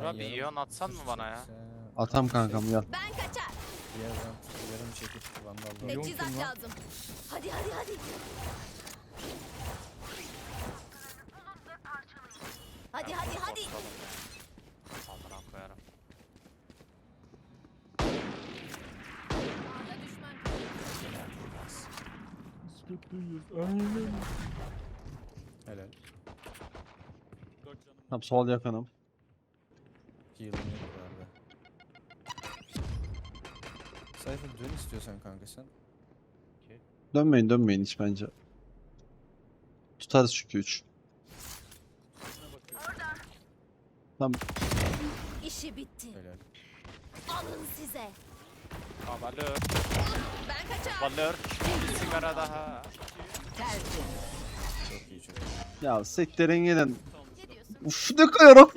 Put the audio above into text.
Burak bir iyon atsan mı bana ya? Atam kankam gel. Ben kaçar. Yarım, yarım çekip vandalda. Teçhizat lazım. Hadi hadi hadi. Hadi hadi hadi. Ya. Amına koyarım. Helal. Tam sol yakınım. Heal'ım yok galiba. Sayfa dön istiyorsan kanka sen. Dönmeyin dönmeyin hiç bence. Tutarız çünkü 3. Tam İşi bitti. Helal. Alın size. Havalör. Ben kaçar. Havalör. Bir sigara daha. Çok iyi çok iyi. ya. Ne diyorsun? Uf ne kayarak